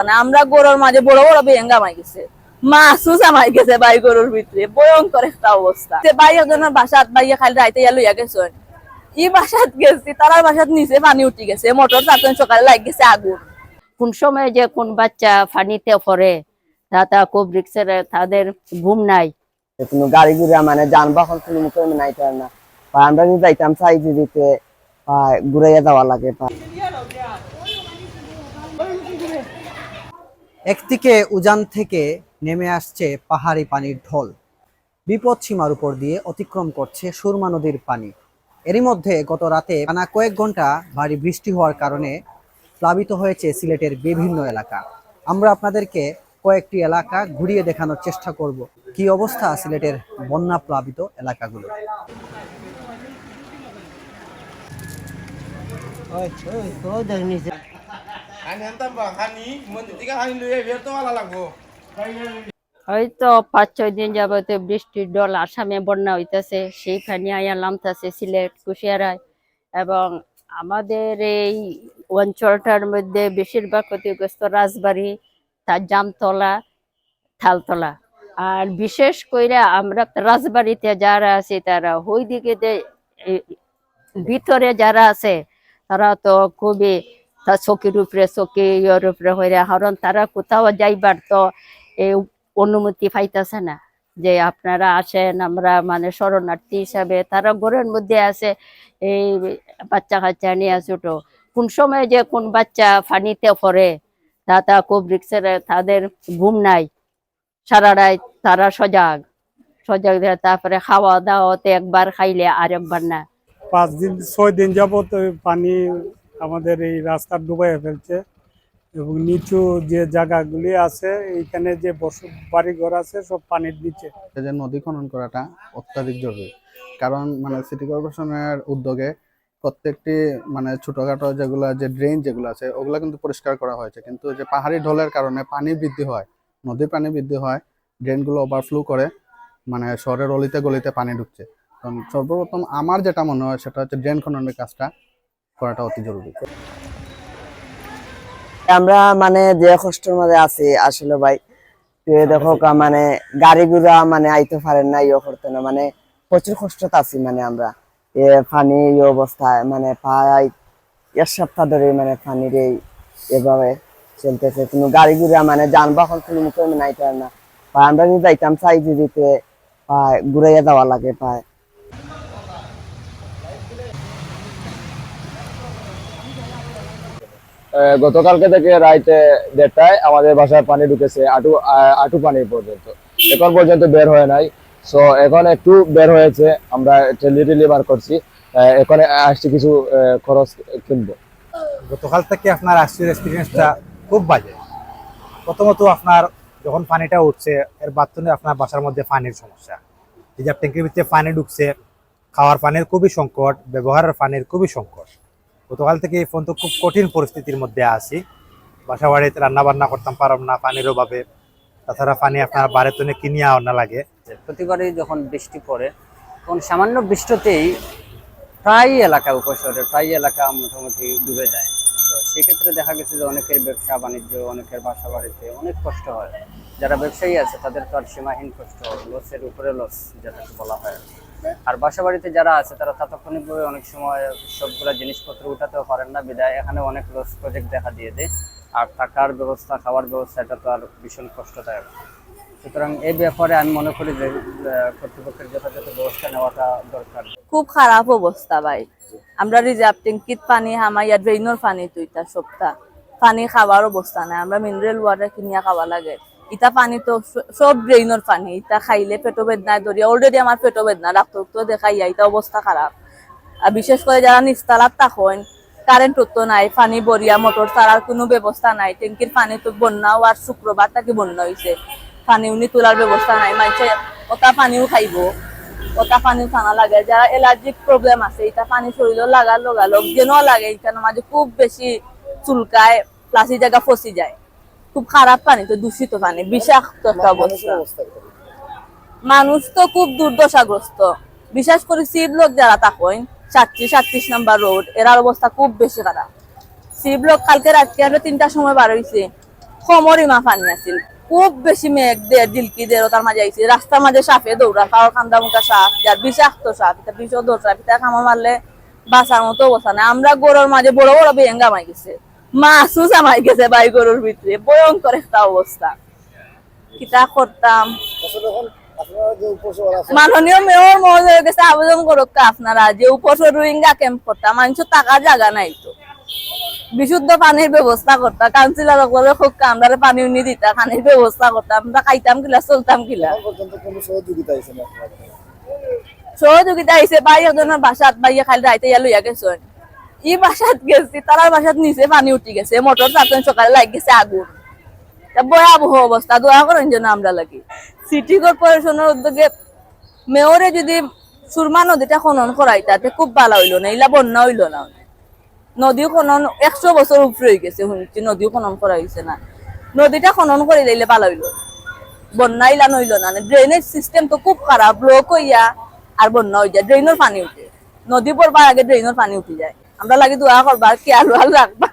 মানে আমরা গরুর মাঝে বড় বড় বেঙ্গা মাই গেছে মাছও জামাই গেছে ভাই গরুর ভিতরে। ভয়ঙ্কর একটা অবস্থা। যে ভাই একজনের বাসাত ভাইয়া খালি রাইতে ইয়া লইয়া গেছে ই বাসাত গেছি তারার বাসাত নিচে পানি উঠি গেছে। মোটর চারজন সকালে লাগ গেছে আগুন। কোন সময় যে কোন বাচ্চা পানিতে পড়ে তা খুব রিক্সের তাদের ঘুম নাই। কোনো গাড়ি ঘুরে মানে যানবাহন কোনো মুখে নাই না। আমরা যদি যাইতাম সাইজে দিতে ঘুরাইয়া যাওয়া লাগে একদিকে উজান থেকে নেমে আসছে পাহাড়ি পানির ঢল বিপদ সীমার উপর দিয়ে অতিক্রম করছে সুরমা নদীর পানি এরই মধ্যে গত রাতে টানা কয়েক ঘণ্টা ভারী বৃষ্টি হওয়ার কারণে প্লাবিত হয়েছে সিলেটের বিভিন্ন এলাকা আমরা আপনাদেরকে কয়েকটি এলাকা ঘুরিয়ে দেখানোর চেষ্টা করব কি অবস্থা সিলেটের বন্যা প্লাবিত এলাকাগুলো পাঁচ, ছয় দিন বৃষ্টির আসামে বন্যা সেইখানে আয়া সিলেট, কুশিয়ারায়। এবং আমাদের এই অঞ্চলটার মধ্যে বেশিরভাগ ক্ষতিগ্রস্ত রাজবাড়ি, তার জামতলা, থালতলা। আর বিশেষ করে আমরা রাজবাড়িতে যারা আছি, তারা ওই দিকে ভিতরে যারা আছে, তারা তো খুবই তা চকির উপরে চকি ইয়ের উপরে হয়ে কারণ তারা কোথাও যাইবার তো এই অনুমতি পাইতেছে না। যে আপনারা আসেন, আমরা মানে শরণার্থী হিসাবে, তারা ঘরের মধ্যে আছে এই বাচ্চা কাচ্চা নিয়ে ছোট কোন সময় যে কোন বাচ্চা পানিতে পড়ে, তা তা খুব রিক্সের তাদের ঘুম নাই। সারা তারা সজাগ সজাগ তারপরে খাওয়া দাওয়াতে একবার খাইলে আর একবার না। পাঁচ দিন, ছয় দিন যাবত পানি আমাদের এই রাস্তা ডুবাই ফেলছে এবং নিচু যে জায়গাগুলি আছে, এইখানে যে বসত বাড়ি ঘর আছে, সব পানির নিচে। যে নদী খনন করাটা অত্যাধিক জরুরি। কারণ মানে সিটি কর্পোরেশনের উদ্যোগে প্রত্যেকটি মানে ছোটখাটো যেগুলো যে ড্রেন যেগুলো আছে, ওগুলো কিন্তু পরিষ্কার করা হয়েছে। কিন্তু যে পাহাড়ি ঢলের কারণে পানি বৃদ্ধি হয়, নদীর পানি বৃদ্ধি হয়, ড্রেনগুলো ওভারফ্লো করে মানে শহরের অলিতে গলিতে পানি ঢুকছে। কারণ সর্বপ্রথম আমার যেটা মনে হয়, সেটা হচ্ছে ড্রেন খননের কাজটা করাটা অতি জরুরি। আমরা মানে যে কষ্টের মধ্যে আছি আসলে ভাই দেখো মানে গাড়ি ঘুরা মানে আইতে পারেন না ইয়ে করতে না মানে প্রচুর কষ্টতে আছি মানে আমরা। এ পানি এই অবস্থায় মানে প্রায় এক সপ্তাহ ধরে মানে পানির এই এভাবে চলতেছে। কোনো গাড়ি ঘুরা মানে যানবাহন কোনো মুখে নাই পারে না। আমরা যদি যাইতাম চাই দিতে বা ঘুরাইয়া যাওয়া লাগে প্রায়। গতকালকে থেকে রাইতে দেড়টায় আমাদের বাসায় পানি ঢুকেছে, আটু আটু পানি পর্যন্ত। এখন পর্যন্ত বের হয় নাই। সো এখন একটু বের হয়েছে, আমরা টেলি বার করছি। এখন আসছি কিছু খরচ কিনবো। গতকাল থেকে আপনার আসছিল এক্সপিরিয়েন্সটা খুব বাজে। প্রথমত আপনার যখন পানিটা উঠছে, এর বাথরুমে আপনার বাসার মধ্যে পানির সমস্যা। রিজার্ভ ট্যাঙ্কের ভিতরে পানি ঢুকছে, খাওয়ার পানির খুবই সংকট, ব্যবহারের পানির খুবই সংকট। গতকাল থেকে এই পর্যন্ত খুব কঠিন পরিস্থিতির মধ্যে আছি। বাসা বাড়িতে রান্না বান্না করতাম পারলাম না পানির অভাবে। তাছাড়া পানি আপনার বাড়িতে কিনিয়ে না লাগে। প্রতিবারই যখন বৃষ্টি পড়ে, তখন সামান্য বৃষ্টিতেই প্রায় এলাকা উপশহরে প্রায় এলাকা মোটামুটি ডুবে যায়। তো সেক্ষেত্রে দেখা গেছে যে অনেকের ব্যবসা বাণিজ্য, অনেকের বাসা বাড়িতে অনেক কষ্ট হয়। যারা ব্যবসায়ী আছে, তাদের তো আর সীমাহীন কষ্ট লসের উপরে লস যেটাকে বলা হয়। আর বাসা বাড়িতে যারা আছে, তারা তাৎক্ষণিকভাবে অনেক সময় সবগুলা জিনিসপত্র উঠাতেও পারেন না। বিদায়, এখানে অনেক লস প্রজেক্ট দেখা দিয়ে দেয়। আর থাকার ব্যবস্থা, খাওয়ার ব্যবস্থা, এটা তো আর ভীষণ কষ্টদায়ক। সুতরাং এই ব্যাপারে আমি মনে করি যে কর্তৃপক্ষের যথাযথ ব্যবস্থা নেওয়াটা দরকার। খুব খারাপ অবস্থা ভাই। আমরা রিজার্ভ ট্যাঙ্কিত পানি হামাইয়া ড্রেইনের পানি তুইতা সপ্তাহ। পানি খাওয়ার অবস্থা নাই। আমরা মিনারেল ওয়াটার কিনিয়া খাওয়া লাগে। ইটা পানি তো সব ড্রেইনের পানি। ইটা খাইলে পেটো বেদনায় ধরিয়া অলরেডি আমার পেটো বেদনা ডাক্তার তো দেখাইয়া ইটা অবস্থা খারাপ আর বিশেষ করে যারা নিস্তালাত থাকেন কারেন্ট তো নাই, পানি বরিয়া মোটর ছাড়ার কোনো ব্যবস্থা নাই ট্যাঙ্কির পানি তো বন্যাও আর শুক্রবার তাকে বন্যা হয়েছে পানি উনি তোলার ব্যবস্থা নাই মানুষে ওটা পানিও খাইব। ওটা পানি টানা লাগে যারা এলার্জিক প্রবলেম আছে এটা পানি শরীরে লাগার লগালগ যেন লাগে এখানে মাঝে খুব বেশি চুলকায় প্লাসি জায়গা ফসি যায়। খুব খারাপ পানি তো দূষিত পানি বিষাক্ত একটা অবস্থা। মানুষ তো খুব দুর্দশাগ্রস্ত। বিশেষ করে সি ব্লক যারা থাকেন সাতত্রিশ সাতত্রিশ নাম্বার রোড এরার অবস্থা খুব বেশি খারাপ। সি ব্লক কালকে রাত্রে আমরা তিনটার সময় বার হয়েছে কমরিমা পানি আছিল। খুব বেশি মেঘ দিয়ে দিলকি দিয়ে তার মাঝে আইছে। রাস্তার মাঝে সাপে দৌড়া পাওয়ার কান্দা মুখা সাপ যার বিষাক্ত সাপ এটা বিষ দৌড় সাপ এটা কামা মারলে বাঁচার মতো অবস্থা নাই। আমরা গরুর মাঝে বড় বড় বেঙ্গা মাই গেছে। মাছও জামাই গেছে বাই গরুর ভিতরে। ভয়ঙ্কর একটা অবস্থা। কিতা করতাম? মাননীয় মেয়র মহোদয়ের আবেদন আপনারা। যে উপসর রোহিঙ্গা ক্যাম্প করতাম মানুষের টাকা জায়গা নাই তো। বিশুদ্ধ পানির ব্যবস্থা করতাম কাউন্সিলর করে হোক আমরা পানি উনি দিতা, পানির ব্যবস্থা করতাম, আমরা খাইতাম কিলা, চলতাম কিলা। সহযোগিতা আইসে ভাই একজনের বাসাত, ভাইয়া খালি রাইতে ইয়া লইয়া ই বাসাত গেছি তারার বাসাত নিচে পানি উঠি গেছে মোটর চাতন সকালে লাগ গেছে আগুন। ভয়াবহ অবস্থা দোয়া করেন যেন আমরা লাগি। সিটি কর্পোরেশনের উদ্যোগে মেয়রে যদি সুরমা নদীটা খনন করাই তাতে খুব ভালো হইল না, ইলা বন্যা হইল না। নদী খনন একশো বছর উপরে হয়ে গেছে, শুনছি নদী খনন করা হয়েছে না। নদীটা খনন করে দিলে ভালো হইল। বন্যা ইলা নইলো না ড্রেনেজ সিস্টেম তো খুব খারাপ ব্লক হইয়া আর বন্যা হয়ে যায় ড্রেনের পানি উঠে। নদী পড়বার আগে ড্রেনের পানি উঠে যায়। আমরা লাগি দোয়া করবা কি আলু আলু রাখবা